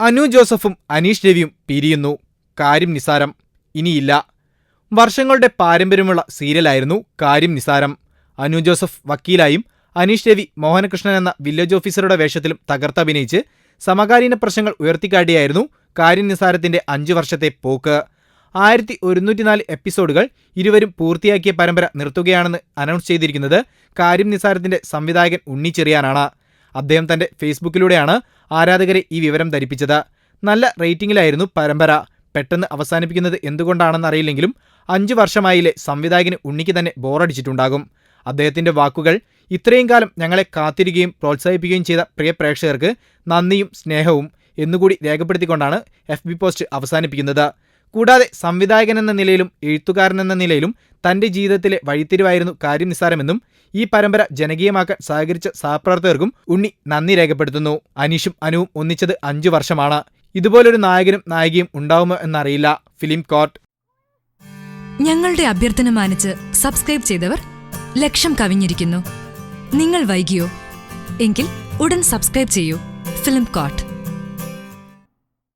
അനു ജോസഫും അനീഷ് രവിയും പിരിയുന്നു. കാര്യം നിസാരം. ഇനിയില്ല. വർഷങ്ങളുടെ പാരമ്പര്യമുള്ള സീരിയലായിരുന്നു കാര്യം നിസാരം. അനു ജോസഫ് വക്കീലായും അനീഷ് രവി മോഹനകൃഷ്ണൻ എന്ന വില്ലേജ് ഓഫീസറുടെ വേഷത്തിലും തകർത്തഭിനയിച്ച് സമകാലീന പ്രശ്നങ്ങൾ ഉയർത്തിക്കാട്ടിയായിരുന്നു കാര്യം നിസാരത്തിന്റെ അഞ്ചു വർഷത്തെ പോക്ക്. ആയിരത്തി ഒരുന്നൂറ്റിനാല് എപ്പിസോഡുകൾ ഇരുവരും പൂർത്തിയാക്കിയ പരമ്പര നിർത്തുകയാണെന്ന് അനൗൺസ് ചെയ്തിരിക്കുന്നത് കാര്യം നിസാരത്തിന്റെ സംവിധായകൻ ഉണ്ണിച്ചെറിയാനാണ് അദ്ദേഹം തന്റെ ഫേസ്ബുക്കിലൂടെയാണ് ആരാധകരെ ഈ വിവരം ധരിപ്പിച്ചത്. നല്ല റേറ്റിംഗിലായിരുന്നു പരമ്പര. പെട്ടെന്ന് അവസാനിപ്പിക്കുന്നത് എന്തുകൊണ്ടാണെന്നറിയില്ലെങ്കിലും അഞ്ചു വർഷമായില്ലേ സംവിധായകന് ഉണ്ണിക്ക് തന്നെ ബോറടിച്ചിട്ടുണ്ടാകും. അദ്ദേഹത്തിന്റെ വാക്കുകൾ ഇത്രയും കാലം ഞങ്ങളെ കാത്തിരിക്കുകയും പ്രോത്സാഹിപ്പിക്കുകയും ചെയ്ത പ്രിയ പ്രേക്ഷകർക്ക് നന്ദിയും സ്നേഹവും എന്നുകൂടി രേഖപ്പെടുത്തിക്കൊണ്ടാണ് എഫ് ബി പോസ്റ്റ് അവസാനിപ്പിക്കുന്നത്. കൂടാതെ സംവിധായകൻ എന്ന നിലയിലും എഴുത്തുകാരൻ എന്ന നിലയിലും തന്റെ ജീവിതത്തിലെ വഴിത്തിരിവായിരുന്നു കാര്യം നിസ്സാരമെന്നും ഈ പരമ്പര ജനകീയമാക്കാൻ സഹകരിച്ച സഹപ്രവർത്തകർക്കും ഉണ്ണി നന്ദി രേഖപ്പെടുത്തുന്നു. അനീഷും അനുവും ഒന്നിച്ചത് അഞ്ചു വർഷമാണ്. ഇതുപോലൊരു നായകനും നായികയും ഉണ്ടാവുമോ എന്നറിയില്ല. Film court. ഞങ്ങളുടെ അഭ്യർത്ഥന മാനിച്ച് സബ്സ്ക്രൈബ് ചെയ്തവർ ലക്ഷം കവിഞ്ഞിരിക്കുന്നു. നിങ്ങൾ വൈകിയോ? എങ്കിൽ ഉടൻ സബ്സ്ക്രൈബ് ചെയ്യൂ. Film coat